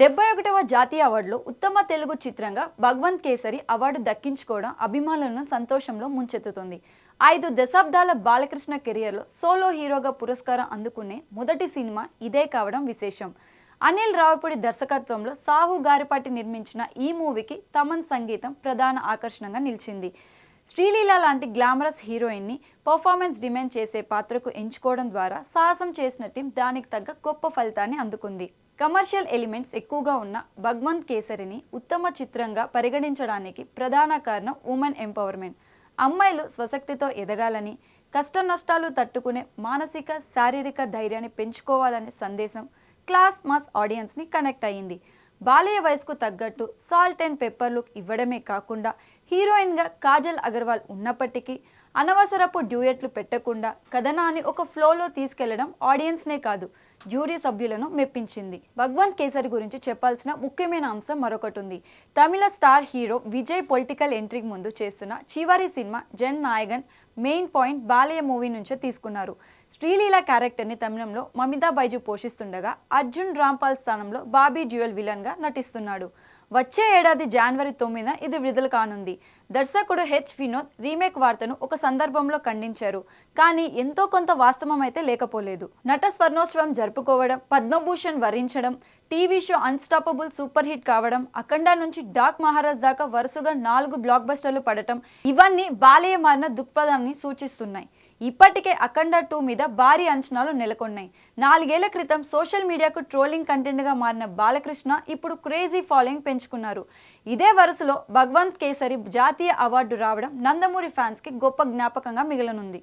డెబ్బై ఒకటవ జాతీయ అవార్డులో ఉత్తమ తెలుగు చిత్రంగా భగవంత్ కేసరి అవార్డు దక్కించుకోవడం అభిమానులను సంతోషంలో ముంచెత్తుతుంది. ఐదు దశాబ్దాల బాలకృష్ణ కెరియర్లో సోలో హీరోగా పురస్కారం అందుకునే మొదటి సినిమా ఇదే కావడం విశేషం. అనిల్ రావపూడి దర్శకత్వంలో సాహు గారిపాటి నిర్మించిన ఈ మూవీకి తమన్ సంగీతం ప్రధాన ఆకర్షణగా నిలిచింది. శ్రీలీల లాంటి గ్లామరస్ హీరోయిన్ని పర్ఫార్మెన్స్ డిమాండ్ చేసే పాత్రకు ఎంచుకోవడం ద్వారా సాహసం చేసిన టీం దానికి తగ్గ గొప్ప ఫలితాన్ని అందుకుంది. కమర్షియల్ ఎలిమెంట్స్ ఎక్కువగా ఉన్న భగవంత్ కేసరిని ఉత్తమ చిత్రంగా పరిగణించడానికి ప్రధాన కారణం ఉమెన్ ఎంపవర్మెంట్ అమ్మాయిలు స్వశక్తితో ఎదగాలని కష్ట నష్టాలు తట్టుకునే మానసిక శారీరక ధైర్యాన్ని పెంచుకోవాలనే సందేశం క్లాస్ మాస్ ఆడియన్స్ని కనెక్ట్ అయ్యింది. బాల్య వయసుకు తగ్గట్టు సాల్ట్ అండ్ పెప్పర్ లుక్ ఇవ్వడమే కాకుండా హీరోయిన్గా కాజల్ అగర్వాల్ ఉన్నప్పటికీ అనవసరపు డ్యూయెట్లు పెట్టకుండా కథనాన్ని ఒక ఫ్లోలో తీసుకెళ్ళడం ఆడియన్స్నే కాదు జ్యూరీ సభ్యులను మెప్పించింది. భగవంత్ కేసరి గురించి చెప్పాల్సిన ముఖ్యమైన అంశం మరొకటి ఉంది. Tamil star hero Vijay political ఎంట్రీకి ముందు చేస్తున్న చివరి cinema Jana Nayagan main point Balayya movie నుంచే తీసుకున్నారు. శ్రీలీల క్యారెక్టర్ని తమిళంలో మమితా బైజు పోషిస్తుండగా అర్జున్ రాంపాల్ స్థానంలో బాబీ డ్యూయల్ విలన్గా నటిస్తున్నాడు. వచ్చే ఏడాది జనవరి తొమ్మిదిన ఇది విడుదల కానుంది. దర్శకుడు హెచ్ వినోద్ రీమేక్ వార్తను ఒక సందర్భంలో ఖండించారు. కానీ ఎంతో కొంత వాస్తవం అయితే లేకపోలేదు. నట స్వర్ణోత్సవం జరుపుకోవడం Padma Bhushan వరించడం TV show Unstoppable super hit కావడం అఖండ నుంచి డాక్ మహారాజ్ దాకా వరుసగా నాలుగు బ్లాక్ బస్టర్లు పడటం ఇవన్నీ బాలయ్య మారిన దృక్పథాన్ని సూచిస్తున్నాయి. ఇప్పటికే అఖండ టూ మీద భారీ అంచనాలు నెలకొన్నాయి. నాలుగేళ్ళ క్రితం సోషల్ మీడియాకు ట్రోలింగ్ కంటెంట్గా మారిన బాలకృష్ణ ఇప్పుడు క్రేజీ ఫాలోయింగ్ పెంచుకున్నారు. ఇదే వరుసలో భగవంత్ కేసరి జాతీయ అవార్డు రావడం నందమూరి ఫ్యాన్స్కి గొప్ప జ్ఞాపకంగా మిగలనుంది.